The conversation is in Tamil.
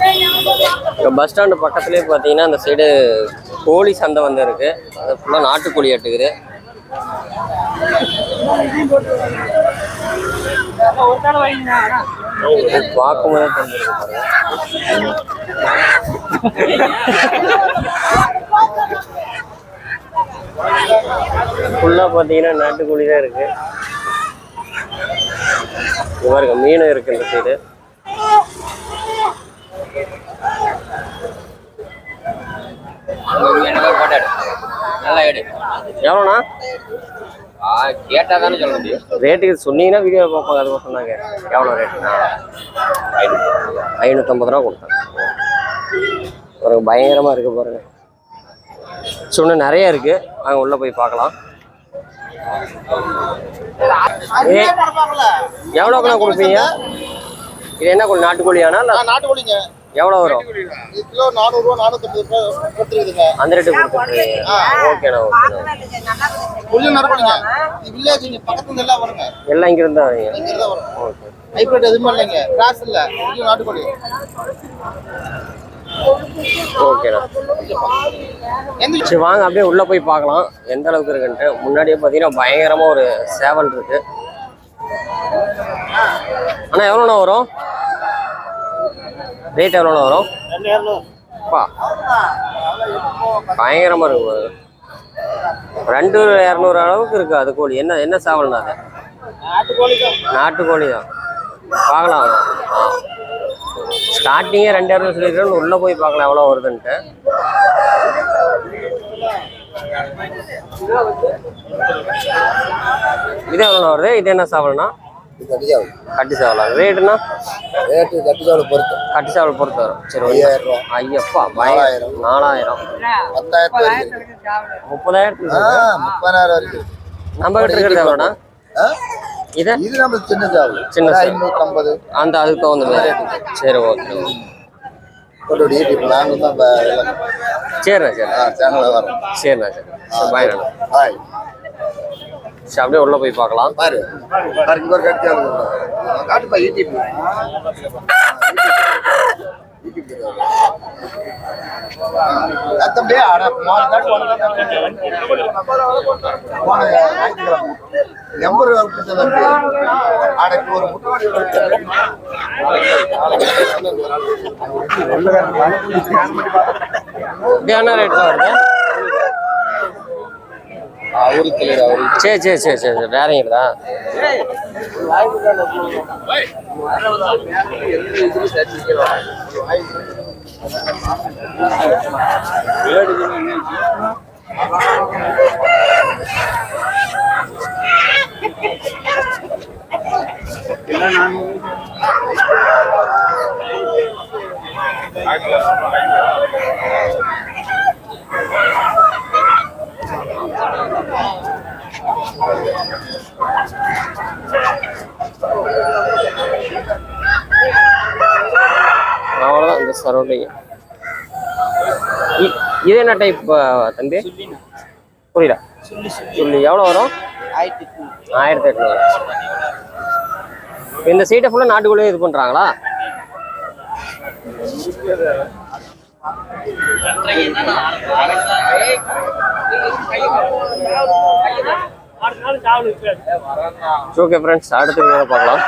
இப்போ பஸ் ஸ்டாண்டு பக்கத்துலேயே பார்த்தீங்கன்னா அந்த சைடு கோழி சந்தை வந்து இருக்கு. அது ஃபுல்லாக நாட்டுக்கோழி எட்டுக்குது பார்க்கும்போதே ஃபுல்லாக பார்த்தீங்கன்னா நாட்டுக்கோழி தான் இருக்கு. பாருங்க மீன் இருக்கு இந்த சைடு எடு எவ்வளோண்ணா? ஆ கேட்டா தானே சொல்ல முடியும். ரேட்டுக்கு சொன்னீங்கன்னா வீடியோ பார்ப்பாங்க அது சொன்னாங்க. எவ்வளோ ரேட்டுண்ணா ஐநூற்றம்பது ரூபா கொடுத்தேன். பாருங்க பயங்கரமாக இருக்கு பாருங்க. சொன்ன நிறைய இருக்கு. வாங்க உள்ள போய் பார்க்கலாம். எவ்வளோக்குண்ணா கொடுப்பீங்க? இது என்ன கோழி நாட்டுக்கோழியானா இல்லை? நாட்டுக்கோழிங்க. எவ்வளோ வரும்? கிலோ நானூறுரூவா நானூற்றம்பது ரூபாய் கொடுத்துருக்குதுங்க. அந்த ரேட்டு கொடுத்துருக்கீங்க ஓகேண்ணா ஓகேண்ணா பக்கத்துல எல்லாம் வருங்க. எல்லாம் வரீங்க தான் வரும். ஓகே ஹைப்ரிட் எதுவுமே இல்லைங்க. கிராஸ் இல்லை. புள்ளி நாட்டுக்கோழி. ஓகேண்ணா சரி வாங்க அப்படியே உள்ள போய் பார்க்கலாம். எந்த அளவுக்கு இருக்குன்ட்டு. முன்னாடியே பார்த்தீங்கன்னா பயங்கரமா ஒரு சேவல் இருக்கு. அண்ணா எவ்வளோண்ணா வரும்? ரேட் எவ்வளோண்ணா வரும்? அப்பா பயங்கரமா இருக்கு. பாருங்க. ரெண்டு இரநூறு அளவுக்கு இருக்கு அது கோழி. என்ன என்ன சேவல்னா அது? நாட்டுக்கோழி தான் பார்க்கலாம். ஸ்டார்டிங்கே ரெண்டு இரநூறு சொல்லிக்கிறேன் உள்ள போய் பார்க்கலாம் எவ்வளோ வருதுன்ட்டு. இது எவ்வளோ வருது? இது என்ன சாவல்னா கட்டி சாவலாம் ரேட்டுனா ரேட்டு கட்டிச்சாவல் பொறுத்து. கட்டி சாவல் பொறுத்து வரும். சரி. ஐயாயிரம் ரூபா. ஐயப்பா பயம் நாலாயிரம். பத்தாயிரத்து ஆ முப்பதாயிரம் வரைக்கும் நம்ம கிட்ட இருக்கிறது எவ்வளோண்ணா ஆ? இது? இது நம்ம சின்ன சாவல் சின்ன சாவல். ஐநூற்றம்பது அந்த அதுக்கு தகுந்த மாதிரி. சரி ஓகே சரிண்ணா சரி சரிண்ணா சரி பாய்ண்ணா ஹாய் சரி அப்படியே உள்ள போய் பார்க்கலாம். பாரு. பாரு இங்க ஒரு கட்டிச்சாவல் காட்டுப்பா யூடியூப் தம்பி அட போன கொடுத்த தம்பி இப்ப ஒரு இது என்ன ரேட்டில் வருது? சரி சரி சரி சரி சரி வேறங்கடா அவ்வளோதான் இந்த சரௌண்டிங் இது என்ன டைப் தம்பி? புரியல. சொல்லி எவ்வளோ வரும்? ஆயிரத்தி எட்நூறு. இந்த சீட்டை ஃபுல்லாக நாட்டுக்குள்ளேயே இது பண்ணுறாங்களா ஓகே ஃப்ரெண்ட்ஸ் அடுத்த வீடியோ பார்க்கலாம்.